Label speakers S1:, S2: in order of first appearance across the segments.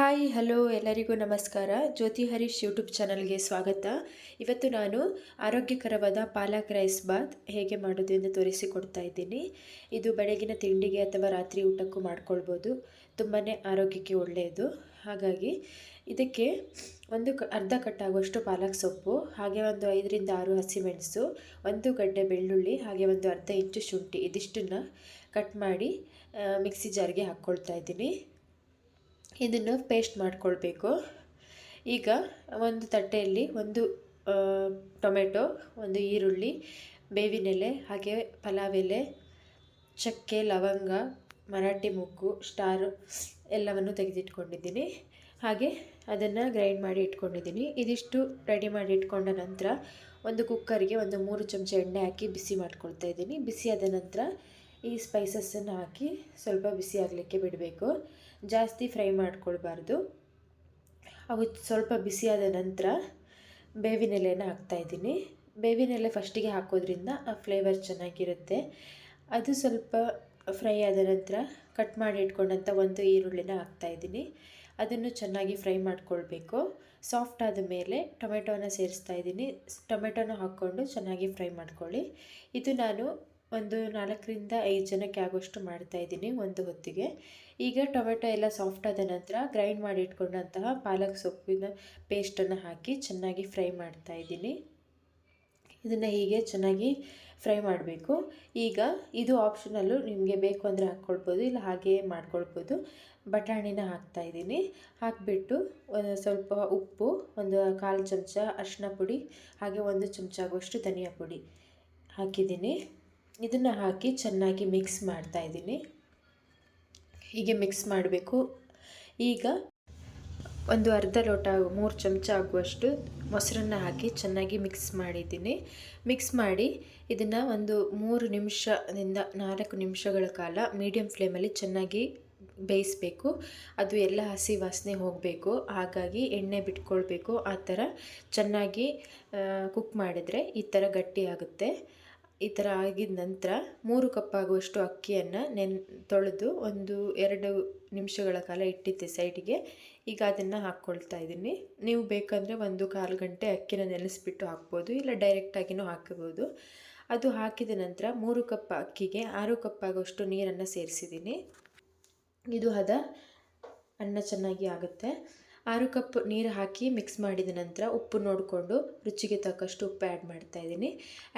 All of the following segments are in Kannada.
S1: ಹಾಯ್ ಹಲೋ ಎಲ್ಲರಿಗೂ ನಮಸ್ಕಾರ. ಜ್ಯೋತಿ ಹರೀಶ್ ಯೂಟ್ಯೂಬ್ ಚಾನಲ್ಗೆ ಸ್ವಾಗತ. ಇವತ್ತು ನಾನು ಆರೋಗ್ಯಕರವಾದ ಪಾಲಕ್ ರೈಸ್ ಬಾತ್ ಹೇಗೆ ಮಾಡೋದು ಎಂದು ತೋರಿಸಿಕೊಡ್ತಾ ಇದ್ದೀನಿ. ಇದು ಬೆಳಗಿನ ತಿಂಡಿಗೆ ಅಥವಾ ರಾತ್ರಿ ಊಟಕ್ಕೂ ಮಾಡ್ಕೊಳ್ಬೋದು. ತುಂಬಾ ಆರೋಗ್ಯಕ್ಕೆ ಒಳ್ಳೆಯದು. ಹಾಗಾಗಿ ಇದಕ್ಕೆ ಒಂದು ಅರ್ಧ ಕಟ್ಟಾಗುವಷ್ಟು ಪಾಲಕ್ ಸೊಪ್ಪು, ಹಾಗೆ ಒಂದು ಐದರಿಂದ ಆರು ಹಸಿಮೆಣಸು, ಒಂದು ಗಡ್ಡೆ ಬೆಳ್ಳುಳ್ಳಿ, ಹಾಗೆ ಒಂದು ಅರ್ಧ ಇಂಚು ಶುಂಠಿ ಇದಿಷ್ಟನ್ನು ಕಟ್ ಮಾಡಿ ಮಿಕ್ಸಿ ಜಾರ್ಗೆ ಹಾಕ್ಕೊಳ್ತಾ ಇದ್ದೀನಿ. ಇದನ್ನು ಪೇಸ್ಟ್ ಮಾಡಿಕೊಳ್ಬೇಕು. ಈಗ ಒಂದು ತಟ್ಟೆಯಲ್ಲಿ ಒಂದು ಟೊಮೆಟೊ, ಒಂದು ಈರುಳ್ಳಿ, ಬೇವಿನೆಲೆ, ಹಾಗೆ ಪಲಾವ್ ಎಲೆ ಚಕ್ಕೆ, ಲವಂಗ, ಮರಾಠಿ ಮುಗ್ಗು ಸ್ಟಾರು, ಎಲ್ಲವನ್ನು ತೆಗೆದಿಟ್ಕೊಂಡಿದ್ದೀನಿ. ಹಾಗೆ ಅದನ್ನು ಗ್ರೈಂಡ್ ಮಾಡಿ ಇಟ್ಕೊಂಡಿದ್ದೀನಿ. ಇದಿಷ್ಟು ರೆಡಿ ಮಾಡಿ ಇಟ್ಕೊಂಡ ನಂತರ ಒಂದು ಕುಕ್ಕರ್ಗೆ ಒಂದು ಮೂರು ಚಮಚ ಎಣ್ಣೆ ಹಾಕಿ ಬಿಸಿ ಮಾಡ್ಕೊಳ್ತಾ ಇದ್ದೀನಿ. ಬಿಸಿ ಆದ ನಂತರ ಈ ಸ್ಪೈಸಸ್ಸನ್ನು ಹಾಕಿ ಸ್ವಲ್ಪ ಬಿಸಿ ಆಗಲಿಕ್ಕೆ ಬಿಡಬೇಕು. ಜಾಸ್ತಿ ಫ್ರೈ ಮಾಡ್ಕೊಳ್ಬಾರ್ದು. ಅವು ಸ್ವಲ್ಪ ಬಿಸಿಯಾದ ನಂತರ ಬೇವಿನ ಎಲೆನ ಹಾಕ್ತಾಯಿದ್ದೀನಿ ಬೇವಿನೆಲೆ ಫಸ್ಟಿಗೆ ಹಾಕೋದ್ರಿಂದ ಆ ಫ್ಲೇವರ್ ಚೆನ್ನಾಗಿರುತ್ತೆ. ಅದು ಸ್ವಲ್ಪ ಫ್ರೈ ಆದ ನಂತರ ಕಟ್ ಮಾಡಿ ಇಟ್ಕೊಂಡಂಥ ಒಂದು ಈರುಳ್ಳಿನ ಹಾಕ್ತಾಯಿದ್ದೀನಿ ಅದನ್ನು ಚೆನ್ನಾಗಿ ಫ್ರೈ ಮಾಡ್ಕೊಳ್ಬೇಕು. ಸಾಫ್ಟ್ ಆದ ಮೇಲೆ ಟೊಮೆಟೊನ ಸೇರಿಸ್ತಾ ಇದ್ದೀನಿ. ಟೊಮೆಟೊನ ಹಾಕ್ಕೊಂಡು ಚೆನ್ನಾಗಿ ಫ್ರೈ ಮಾಡ್ಕೊಳ್ಳಿ. ಇದು ನಾನು ಒಂದು ನಾಲ್ಕರಿಂದ ಐದು ಜನಕ್ಕೆ ಆಗುವಷ್ಟು ಮಾಡ್ತಾಯಿದ್ದೀನಿ ಒಂದು ಹೊತ್ತಿಗೆ. ಈಗ ಟೊಮೆಟೊ ಎಲ್ಲ ಸಾಫ್ಟ್ ಆದ ನಂತರ ಗ್ರೈಂಡ್ ಮಾಡಿ ಇಟ್ಕೊಂಡಂತಹ ಪಾಲಕ್ ಸೊಪ್ಪಿನ ಪೇಸ್ಟನ್ನು ಹಾಕಿ ಚೆನ್ನಾಗಿ ಫ್ರೈ ಮಾಡ್ತಾ ಇದ್ದೀನಿ. ಇದನ್ನು ಹೀಗೆ ಚೆನ್ನಾಗಿ ಫ್ರೈ ಮಾಡಬೇಕು. ಈಗ ಇದು ಆಪ್ಷನಲ್ಲು ನಿಮಗೆ ಬೇಕು ಅಂದರೆ ಹಾಕ್ಕೊಳ್ಬೋದು, ಇಲ್ಲ ಹಾಗೆಯೇ ಮಾಡ್ಕೊಳ್ಬೋದು. ಬಟಾಣಿನ ಹಾಕ್ತಾ ಇದ್ದೀನಿ. ಹಾಕಿಬಿಟ್ಟು ಸ್ವಲ್ಪ ಉಪ್ಪು, ಒಂದು ಕಾಲು ಚಮಚ ಅರಿಶಿನ ಪುಡಿ, ಹಾಗೆ ಒಂದು ಚಮಚ ಆಗುವಷ್ಟು ಧನಿಯಾ ಪುಡಿ ಹಾಕಿದ್ದೀನಿ. ಇದನ್ನು ಹಾಕಿ ಚೆನ್ನಾಗಿ ಮಿಕ್ಸ್ ಮಾಡ್ತಾ ಇದ್ದೀನಿ. ಹೀಗೆ ಮಿಕ್ಸ್ ಮಾಡಬೇಕು. ಈಗ ಒಂದು ಅರ್ಧ ಲೋಟ, ಮೂರು ಚಮಚ ಆಗುವಷ್ಟು ಮೊಸರನ್ನು ಹಾಕಿ ಚೆನ್ನಾಗಿ ಮಿಕ್ಸ್ ಮಾಡಿದ್ದೀನಿ. ಮಿಕ್ಸ್ ಮಾಡಿ ಇದನ್ನು ಒಂದು ಮೂರು ನಿಮಿಷದಿಂದ ನಾಲ್ಕು ನಿಮಿಷಗಳ ಕಾಲ ಮೀಡಿಯಂ ಫ್ಲೇಮಲ್ಲಿ ಚೆನ್ನಾಗಿ ಬೇಯಿಸಬೇಕು. ಅದು ಎಲ್ಲ ಹಸಿ ವಾಸನೆ ಹೋಗಬೇಕು. ಹಾಗಾಗಿ ಎಣ್ಣೆ ಬಿಟ್ಕೊಳ್ಬೇಕು. ಆ ಥರ ಚೆನ್ನಾಗಿ ಕುಕ್ ಮಾಡಿದರೆ ಈ ಥರ ಗಟ್ಟಿ ಆಗುತ್ತೆ. ಈ ಥರ ಆಗಿದ ನಂತರ ಮೂರು ಕಪ್ಪಾಗುವಷ್ಟು ಅಕ್ಕಿಯನ್ನು ನೆನ್, ತೊಳೆದು ಒಂದು ಎರಡು ನಿಮಿಷಗಳ ಕಾಲ ಇಟ್ಟಿದ್ದೆ ಸೈಡಿಗೆ. ಈಗ ಅದನ್ನು ಹಾಕ್ಕೊಳ್ತಾ ಇದ್ದೀನಿ ನೀವು ಬೇಕಂದರೆ ಒಂದು ಕಾಲು ಗಂಟೆ ಅಕ್ಕಿನ ನೆನೆಸಿಬಿಟ್ಟು ಹಾಕ್ಬೋದು, ಇಲ್ಲ ಡೈರೆಕ್ಟಾಗಿಯೂ ಹಾಕಬಹುದು. ಅದು ಹಾಕಿದ ನಂತರ ಮೂರು ಕಪ್ ಅಕ್ಕಿಗೆ ಆರು ಕಪ್ ಆಗುವಷ್ಟು ನೀರನ್ನು ಸೇರಿಸಿದ್ದೀನಿ ಇದು ಹದ ಅನ್ನ ಚೆನ್ನಾಗಿ ಆಗುತ್ತೆ. ಆರು ಕಪ್ ನೀರು ಹಾಕಿ ಮಿಕ್ಸ್ ಮಾಡಿದ ನಂತರ ಉಪ್ಪು ನೋಡಿಕೊಂಡು ರುಚಿಗೆ ತಕ್ಕಷ್ಟು ಉಪ್ಪು ಆ್ಯಡ್ ಮಾಡ್ತಾ ಇದ್ದೀನಿ.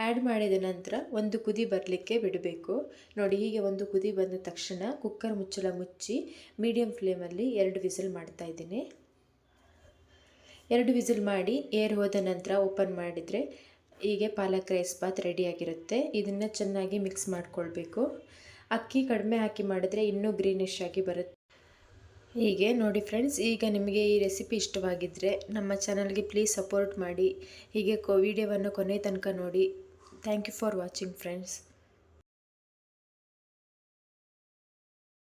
S1: ಆ್ಯಡ್ ಮಾಡಿದ ನಂತರ ಒಂದು ಕುದಿ ಬರಲಿಕ್ಕೆ ಬಿಡಬೇಕು. ನೋಡಿ, ಹೀಗೆ ಒಂದು ಕುದಿ ಬಂದ ತಕ್ಷಣ ಕುಕ್ಕರ್ ಮುಚ್ಚಳ ಮುಚ್ಚಿ ಮೀಡಿಯಮ್ ಫ್ಲೇಮಲ್ಲಿ ಎರಡು ವಿಸಿಲ್ ಮಾಡ್ತಾ ಇದ್ದೀನಿ. ಎರಡು ವಿಸಿಲ್ ಮಾಡಿ ಏರ್ ಹೋದ ನಂತರ ಓಪನ್ ಮಾಡಿದರೆ ಹೀಗೆ ಪಾಲಕ್ ರೈಸ್ ಬಾತ್ ರೆಡಿಯಾಗಿರುತ್ತೆ ಇದನ್ನು ಚೆನ್ನಾಗಿ ಮಿಕ್ಸ್ ಮಾಡಿಕೊಳ್ಬೇಕು. ಅಕ್ಕಿ ಕಡಿಮೆ ಹಾಕಿ ಮಾಡಿದ್ರೆ ಇನ್ನೂ ಗ್ರೀನಿಶ್ ಆಗಿ ಬರುತ್ತೆ. ಹೀಗೆ ನೋಡಿ ಫ್ರೆಂಡ್ಸ್ ಈಗ ನಿಮಗೆ ಈ ರೆಸಿಪಿ ಇಷ್ಟವಾಗಿದ್ದರೆ ನಮ್ಮ ಚಾನಲ್ಗೆ ಪ್ಲೀಸ್ ಸಪೋರ್ಟ್ ಮಾಡಿ. ಹೀಗೆ ಕೋ ವಿಡಿಯೋವನ್ನು ಕೊನೆ ತನಕ ನೋಡಿ. Thank you for watching friends